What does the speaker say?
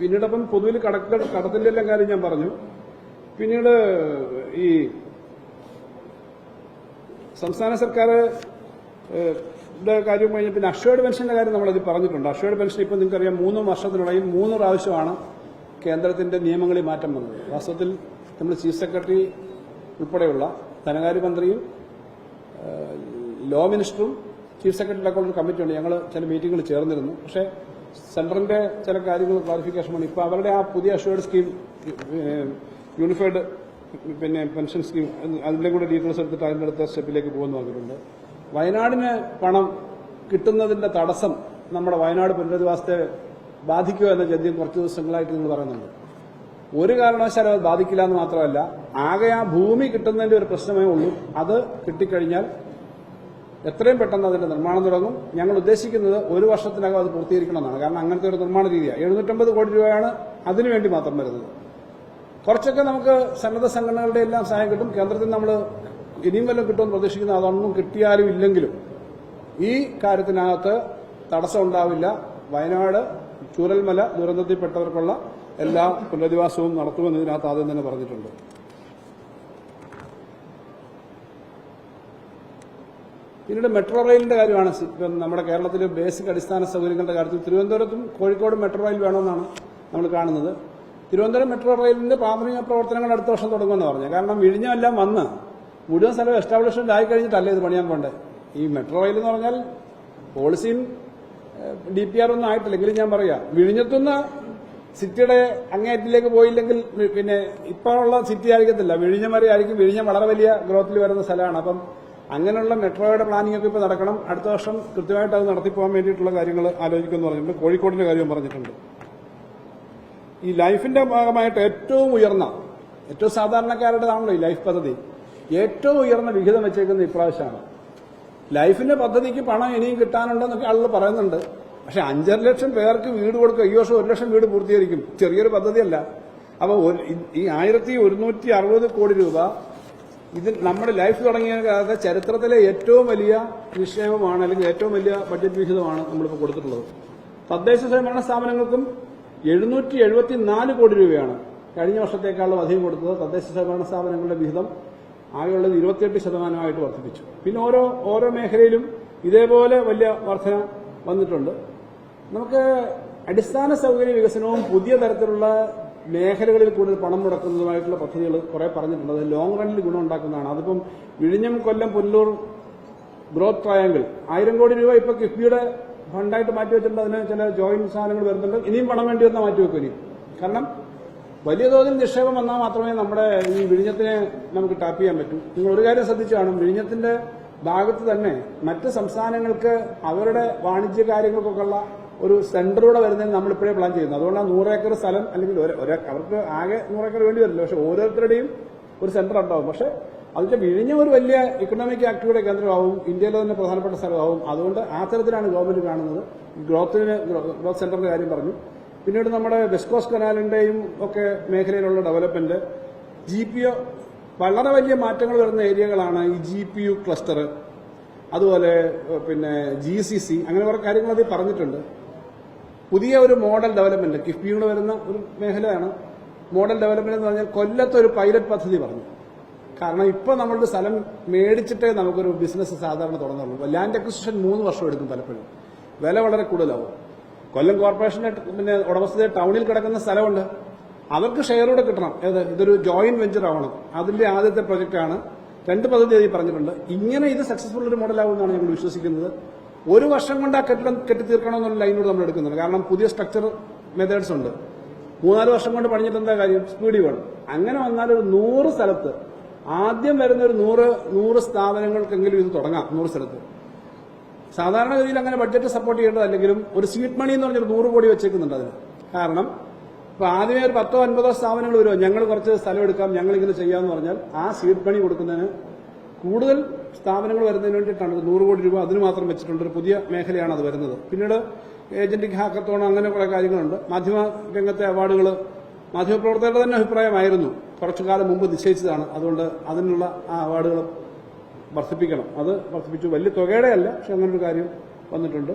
പിന്നീട് അപ്പം പൊതുവിൽ കടക്ക കടത്തിന്റെ എല്ലാം കാര്യം ഞാൻ പറഞ്ഞു. പിന്നീട് ഈ സംസ്ഥാന സർക്കാർ കാര്യം കഴിഞ്ഞ് പിന്നെ അഷേർഡ് പെൻഷന്റെ കാര്യം നമ്മളതിൽ പറഞ്ഞിട്ടുണ്ട്. അഷേർഡ് പെൻഷൻ ഇപ്പം നിങ്ങൾക്കറിയാം മൂന്ന് വർഷത്തിനുള്ളിൽ മൂന്ന് പ്രാവശ്യമാണ് കേന്ദ്രത്തിന്റെ നിയമങ്ങളിൽ മാറ്റം വന്നത്. വാസ്തവത്തിൽ നമ്മൾ ചീഫ് സെക്രട്ടറി ഉൾപ്പെടെയുള്ള ധനകാര്യമന്ത്രിയും മന്ത്രിയും ലോ മിനിസ്റ്ററും ചീഫ് സെക്രട്ടറിയുടെ അക്കൗണ്ട് കമ്മിറ്റി ഉണ്ട് ഞങ്ങൾ ചില മീറ്റിംഗുകൾ ചേർന്നിരുന്നു. പക്ഷേ സെൻട്രലിന്റെ ചില കാര്യങ്ങൾ ക്ലാരിഫിക്കേഷൻ വേണം. ഇപ്പോൾ അവരുടെ ആ പുതിയ അഷേർഡ് സ്കീം യൂണിഫൈഡ് പിന്നെ പെൻഷൻ സ്കീം അതിന്റെ കൂടെ ഡീറ്റെയിൽസ് എടുത്തിട്ട് അതിന്റെ അടുത്ത സ്റ്റെപ്പിലേക്ക് പോകുന്നു പറഞ്ഞിട്ടുണ്ട്. വയനാടിന് പണം കിട്ടുന്നതിന്റെ തടസ്സം നമ്മുടെ വയനാട് പുനരധിവാസത്തെ ബാധിക്കുക എന്ന ചോദ്യം കുറച്ച് ദിവസങ്ങളായിട്ട് നിങ്ങൾ പറയുന്നുണ്ട്. ഒരു കാരണവശാലും അത് ബാധിക്കില്ല എന്ന് മാത്രമല്ല ആകെ ആ ഭൂമി കിട്ടുന്നതിന്റെ ഒരു പ്രശ്നമേ ഉള്ളൂ. അത് കിട്ടിക്കഴിഞ്ഞാൽ എത്രയും പെട്ടെന്ന് അതിന്റെ നിർമ്മാണം തുടങ്ങും. ഞങ്ങൾ ഉദ്ദേശിക്കുന്നത് ഒരു വർഷത്തിനകം അത് പൂർത്തീകരിക്കണമെന്നാണ്. കാരണം അങ്ങനത്തെ ഒരു നിർമ്മാണ രീതിയാണ് എഴുന്നൂറ്റമ്പത് കോടി രൂപയാണ് അതിനുവേണ്ടി മാത്രം വരുന്നത്. കുറച്ചൊക്കെ നമുക്ക് സന്നദ്ധ സംഘടനകളുടെ എല്ലാം സഹായം കിട്ടും. കേന്ദ്രത്തിൽ നമ്മൾ ഇനിയും വല്ലതും കിട്ടുമെന്ന് പ്രതീക്ഷിക്കുന്ന അതൊന്നും കിട്ടിയാലും ഇല്ലെങ്കിലും ഈ കാര്യത്തിനകത്ത് തടസ്സം ഉണ്ടാവില്ല. വയനാട് ചൂരൽമല ദുരന്തത്തിൽപ്പെട്ടവർക്കുള്ള എല്ലാ പുനരധിവാസവും നടത്തുമെന്ന് ഇതിനകത്ത് ആദ്യം തന്നെ പറഞ്ഞിട്ടുണ്ട്. പിന്നീട് മെട്രോ റെയിലിന്റെ കാര്യമാണ്. ഇപ്പം നമ്മുടെ കേരളത്തിലെ ബേസിക് അടിസ്ഥാന സൗകര്യങ്ങളുടെ കാര്യത്തിൽ തിരുവനന്തപുരത്തും കോഴിക്കോടും മെട്രോ റെയിൽ വേണമെന്നാണ് നമ്മൾ കാണുന്നത്. തിരുവനന്തപുരം മെട്രോ റെയിലിന്റെ പ്രാഥമിക പ്രവർത്തനങ്ങൾ അടുത്ത വർഷം തുടങ്ങുമെന്ന് പറഞ്ഞു കാരണം വിഴിഞ്ഞമെല്ലാം വന്ന് മുഴുവൻ സ്ഥലം എസ്റ്റാബ്ലിഷ്മെന്റ് ആയി കഴിഞ്ഞിട്ടല്ലേ ഇത് പണിയാൻ പോണ്ടേ? ഈ മെട്രോ റെയിൽ എന്ന് പറഞ്ഞാൽ പോളിസിയും ഡി പി ആർ ഒന്നും ആയിട്ടില്ലെങ്കിലും ഞാൻ പറയാം. വിഴിഞ്ഞത്തുനിന്ന് സിറ്റിയുടെ അങ്ങേയറ്റിലേക്ക് പോയില്ലെങ്കിൽ പിന്നെ ഇപ്പോഴുള്ള സിറ്റി ആയിരിക്കത്തില്ല. വിഴിഞ്ഞം വരെ ആയിരിക്കും. വിഴിഞ്ഞം വളരെ വലിയ ഗ്രോത്തിൽ വരുന്ന സ്ഥലമാണ്. അപ്പം അങ്ങനെയുള്ള മെട്രോയുടെ പ്ലാനിംഗ് ഒക്കെ ഇപ്പോൾ നടക്കണം. അടുത്ത വർഷം കൃത്യമായിട്ട് അത് നടത്തിപ്പോകാൻ വേണ്ടിയിട്ടുള്ള കാര്യങ്ങൾ ആലോചിക്കുമെന്ന് പറഞ്ഞിട്ടുണ്ട്. കോഴിക്കോടിന്റെ കാര്യം പറഞ്ഞിട്ടുണ്ട്. ഈ ലൈഫിന്റെ ഭാഗമായിട്ട് ഏറ്റവും ഉയർന്ന ഏറ്റവും സാധാരണക്കാരുടേതാണല്ലോ ഈ ലൈഫ് പദ്ധതി. ഏറ്റവും ഉയർന്ന വിഹിതം വെച്ചേക്കുന്ന ഇപ്രാവശ്യമാണ്. ലൈഫിന്റെ പദ്ധതിക്ക് പണം ഇനിയും കിട്ടാനുണ്ടെന്നൊക്കെ ആളുകൾ പറയുന്നുണ്ട്. പക്ഷെ അഞ്ചര ലക്ഷം പേർക്ക് വീട് കൊടുക്കുക ഈ വർഷം ഒരു ലക്ഷം വീട് പൂർത്തീകരിക്കും. ചെറിയൊരു പദ്ധതിയല്ല. അപ്പോൾ ഈ ആയിരത്തി ഒരുന്നൂറ്റി അറുപത് കോടി രൂപ ഇത് നമ്മുടെ ലൈഫ് തുടങ്ങിയ കാലത്തെ ചരിത്രത്തിലെ ഏറ്റവും വലിയ നിക്ഷേപമാണ് അല്ലെങ്കിൽ ഏറ്റവും വലിയ ബഡ്ജറ്റ് വിഹിതമാണ് നമ്മളിപ്പോൾ കൊടുത്തിട്ടുള്ളത്. തദ്ദേശ സ്വയംഭരണ സ്ഥാപനങ്ങൾക്കും എഴുന്നൂറ്റി എഴുപത്തി നാല് കോടി രൂപയാണ് കഴിഞ്ഞ വർഷത്തേക്കാളും അധികം കൊടുത്തത്. തദ്ദേശ സ്വയംഭരണ സ്ഥാപനങ്ങളുടെ വിഹിതം ആകെയുള്ളത് ഇരുപത്തിയെട്ട് ശതമാനമായിട്ട് വർദ്ധിപ്പിച്ചു. പിന്നെ ഓരോ ഓരോ മേഖലയിലും ഇതേപോലെ വലിയ വർധന വന്നിട്ടുണ്ട്. നമുക്ക് അടിസ്ഥാന സൗകര്യ വികസനവും പുതിയ തരത്തിലുള്ള മേഖലകളിൽ കൂടുതൽ പണം മുടക്കുന്നതുമായിട്ടുള്ള പദ്ധതികൾ കുറെ പറഞ്ഞിട്ടുണ്ട്. അത് ലോങ് റണ്ണിൽ ഗുണം ഉണ്ടാക്കുന്നതാണ്. അതിപ്പം വിഴിഞ്ഞം കൊല്ലം പുല്ലൂർ ഗ്രോത്ത് ട്രയാങ്കിൾ ആയിരം കോടി രൂപ ഇപ്പൊ കിഫ്ബിയുടെ ഫണ്ടായിട്ട് മാറ്റിവെച്ചിട്ടുണ്ട് അതിന് ചില ജോയിന്റ് സാധനങ്ങൾ വരുന്നുണ്ട്. ഇനിയും പണം വേണ്ടി വന്നാൽ മാറ്റിവെക്കും ഇനി. കാരണം വലിയ തോതിൽ നിക്ഷേപം വന്നാൽ മാത്രമേ നമ്മുടെ ഈ വിഴിഞ്ഞത്തിനെ നമുക്ക് ടാപ്പ് ചെയ്യാൻ പറ്റൂ. നിങ്ങൾ ഒരു കാര്യം ശ്രദ്ധിച്ചു കാണും വിഴിഞ്ഞത്തിന്റെ ഭാഗത്ത് തന്നെ മറ്റ് സംസ്ഥാനങ്ങൾക്ക് അവരുടെ വാണിജ്യ കാര്യങ്ങൾക്കൊക്കെ ഉള്ള ഒരു സെന്ററിലൂടെ വരുന്നതിന് നമ്മളിപ്പോഴേ പ്ലാൻ ചെയ്യുന്നത് അതുകൊണ്ടാണ് നൂറേക്കർ സ്ഥലം അല്ലെങ്കിൽ അവർക്ക് ആകെ നൂറേക്കർ വേണ്ടി വരില്ല. പക്ഷെ ഓരോരുത്തരുടെയും ഒരു സെന്റർ ഉണ്ടാവും. പക്ഷെ അതിന്റെ വിഴിഞ്ഞ ഒരു വലിയ ഇക്കണോമിക് ആക്ടിവിറ്റി കേന്ദ്രമാവും. ഇന്ത്യയിലെ തന്നെ പ്രധാനപ്പെട്ട സ്ഥലമാവും. അതുകൊണ്ട് ആ തരത്തിലാണ് ഗവൺമെന്റ് കാണുന്നത്. ഗ്രോത്തിന് ഗ്രോത്ത് സെന്ററിന്റെ കാര്യം പറഞ്ഞു. പിന്നീട് നമ്മുടെ വെസ്റ്റ് കോസ്റ്റ് കനാലിന്റെയും ഒക്കെ മേഖലയിലുള്ള ഡെവലപ്മെന്റ് ജി പി ഒ വളരെ വലിയ മാറ്റങ്ങൾ വരുന്ന ഏരിയകളാണ് ഈ ജി പി യു ക്ലസ്റ്റർ അതുപോലെ പിന്നെ ജി സി സി അങ്ങനെ കുറെ കാര്യങ്ങൾ അതിൽ പറഞ്ഞിട്ടുണ്ട്. പുതിയ ഒരു മോഡൽ ഡെവലപ്മെന്റ് കിഫ്ബിയുടെ വരുന്ന ഒരു മേഖലയാണ്. മോഡൽ ഡെവലപ്മെന്റ് എന്ന് പറഞ്ഞാൽ കൊല്ലത്ത് ഒരു പൈലറ്റ് പദ്ധതി പറഞ്ഞു. കാരണം ഇപ്പൊ നമ്മളുടെ സ്ഥലം മേടിച്ചിട്ടേ നമുക്കൊരു ബിസിനസ് സാധാരണ തുടങ്ങുള്ളൂ ലാൻഡ് അക്വിസിഷൻ മൂന്ന് വർഷം എടുക്കും പലപ്പോഴും. വില വളരെ കൂടുതലാവും. കൊല്ലം കോർപ്പറേഷന്റെ പിന്നെ ഉടമസ്ഥത ടൗണിൽ കിടക്കുന്ന സ്ഥലമുണ്ട്. അവർക്ക് ഷെയർ കൂടെ കിട്ടണം. ഏത്? ഇതൊരു ജോയിന്റ് വെഞ്ചർ ആവണം അതിന്റെ ആദ്യത്തെ പ്രൊജക്റ്റാണ് രണ്ട് പദ്ധതി പറഞ്ഞിട്ടുണ്ട്. ഇങ്ങനെ ഇത് സക്സസ്ഫുൾ ഒരു മോഡലാവുമെന്നാണ് ഞങ്ങൾ വിശ്വസിക്കുന്നത്. ഒരു വർഷം കൊണ്ട് ആ കെട്ടിടം കെട്ടി തീർക്കണമെന്നുള്ള ലൈനോട് നമ്മൾ എടുക്കുന്നുണ്ട്. കാരണം പുതിയ സ്ട്രക്ചർ മെത്തേഡ്സ് ഉണ്ട്. മൂന്നാൽ വർഷം കൊണ്ട് പണിഞ്ഞിട്ട് എന്താ കാര്യം? സ്പീഡി വേണം അങ്ങനെ വന്നാൽ ഒരു നൂറ് സ്ഥലത്ത് ആദ്യം വരുന്ന ഒരു നൂറ് നൂറ് സ്ഥാപനങ്ങൾക്കെങ്കിലും ഇത് തുടങ്ങാം നൂറ് സ്ഥലത്ത്. സാധാരണഗതിയിൽ അങ്ങനെ ബഡ്ജറ്റ് സപ്പോർട്ട് ചെയ്യേണ്ടതല്ലെങ്കിലും ഒരു സീറ്റ് മണി എന്ന് പറഞ്ഞൊരു നൂറ് കോടി വെച്ചേക്കുന്നുണ്ട് അതിന്. കാരണം ഇപ്പൊ ആദ്യമേ ഒരു പത്തോ അൻപതോ സ്ഥാപനങ്ങൾ വരുമോ? ഞങ്ങൾ കുറച്ച് സ്ഥലം എടുക്കാം ഞങ്ങൾ ഇങ്ങനെ ചെയ്യാമെന്ന് പറഞ്ഞാൽ ആ സീറ്റ് മണി കൊടുക്കുന്നതിന് കൂടുതൽ സ്ഥാപനങ്ങൾ വരുന്നതിന് വേണ്ടിയിട്ടാണ് നൂറ് കോടി രൂപ അതിന് മാത്രം വെച്ചിട്ടുണ്ട് ഒരു പുതിയ മേഖലയാണ് അത് വരുന്നത്. പിന്നീട് ഏജന്റിക് ഹാക്കത്തോൺ അങ്ങനെ കുറെ കാര്യങ്ങളുണ്ട്. മാധ്യമ രംഗത്തെ അവാർഡുകൾ മാധ്യമപ്രവർത്തകരുടെ തന്നെ അഭിപ്രായമായിരുന്നു. കുറച്ചു കാലം മുമ്പ് നിശ്ചയിച്ചതാണ്. അതുകൊണ്ട് അതിനുള്ള ആ അവാർഡുകൾ വർദ്ധിപ്പിക്കണം. അത് വർദ്ധിപ്പിച്ചു. വലിയ തുകയുടെ അല്ല പക്ഷെ അങ്ങനൊരു കാര്യം വന്നിട്ടുണ്ട്.